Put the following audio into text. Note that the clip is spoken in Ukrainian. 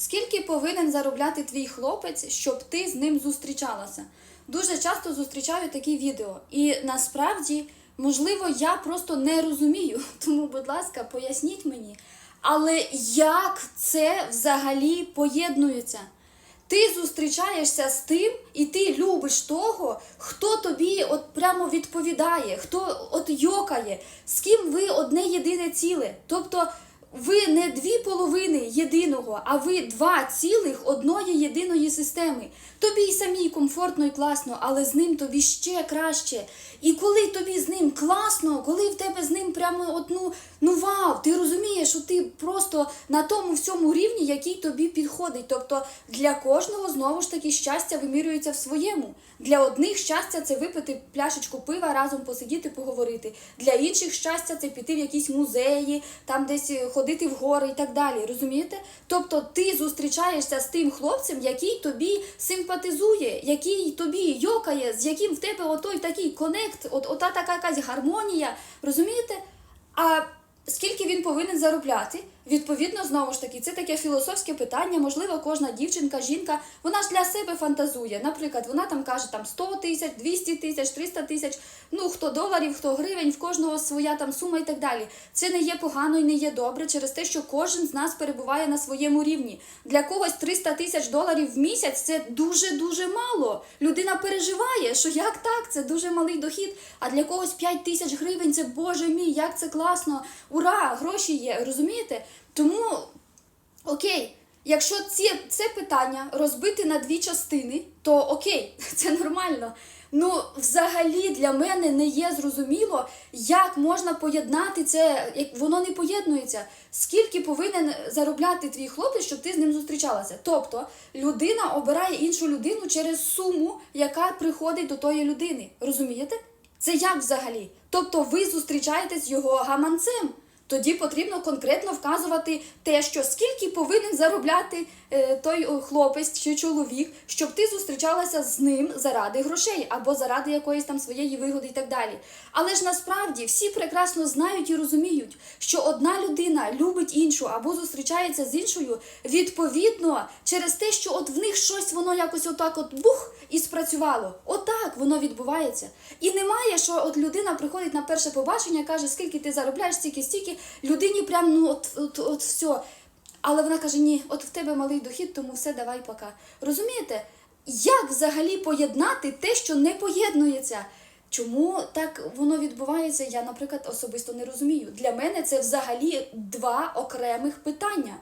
Скільки повинен заробляти твій хлопець, щоб ти з ним зустрічалася? Дуже часто зустрічаю такі відео, і насправді, можливо, я просто не розумію. Тому, будь ласка, поясніть мені. Але як це взагалі поєднується? Ти зустрічаєшся з тим, і ти любиш того, хто тобі от прямо відповідає, хто от йокає, з ким ви одне єдине ціле. Тобто ви не дві половини єдиного, а ви два цілих одної єдиної системи. Тобі й самій комфортно і класно, але з ним тобі ще краще. І коли тобі з ним класно, коли в тебе з ним прямо от, ну, вау, ти розумієш, що ти просто на тому всьому рівні, який тобі підходить. Тобто для кожного знову ж таки щастя вимірюється в своєму. Для одних щастя це випити пляшечку пива, разом посидіти, поговорити. Для інших щастя це піти в якісь музеї, там десь е, ходити в гори і так далі. Розумієте? Тобто ти зустрічаєшся з тим хлопцем, який тобі симпатизує, який тобі йокає, з яким в тебе отой такий конект, от ота така якась гармонія. Розумієте? А скільки він повинен заробляти? Відповідно, знову ж таки, це таке філософське питання. Можливо, кожна дівчинка, жінка, вона ж для себе фантазує. Наприклад, вона там каже там 100 тисяч, 200 тисяч, 300 тисяч, ну хто доларів, хто гривень, в кожного своя там сума і так далі. Це не є погано і не є добре через те, що кожен з нас перебуває на своєму рівні. Для когось 300 тисяч доларів в місяць це дуже дуже мало. Людина переживає, що як так, це дуже малий дохід. А для когось 5 тисяч гривень це боже мій, як це класно! Ура! Гроші є, розумієте? Тому окей, якщо ці, це питання розбити на дві частини, то окей, це нормально. Ну, взагалі для мене не є зрозуміло, як можна поєднати це, як воно не поєднується. Скільки повинен заробляти твій хлопець, щоб ти з ним зустрічалася? Тобто людина обирає іншу людину через суму, яка приходить до тої людини. Розумієте? Це як взагалі? Тобто ви зустрічаєтесь його гаманцем. Тоді потрібно конкретно вказувати те, що скільки повинен заробляти е, той хлопець чи чоловік, щоб ти зустрічалася з ним заради грошей або заради якоїсь там своєї вигоди і так далі. Але ж насправді всі прекрасно знають і розуміють, що одна людина любить іншу або зустрічається з іншою відповідно через те, що от в них щось воно якось отак от бух і спрацювало. Отак воно відбувається. І немає, що от людина приходить на перше побачення, каже, скільки ти заробляєш, стільки, стільки, людині прям ну от, от, от все. Але вона каже: ні, от в тебе малий дохід, тому все, давай пока. Розумієте? Як взагалі поєднати те, що не поєднується? Чому так воно відбувається, я, наприклад, особисто не розумію. Для мене це взагалі два окремих питання.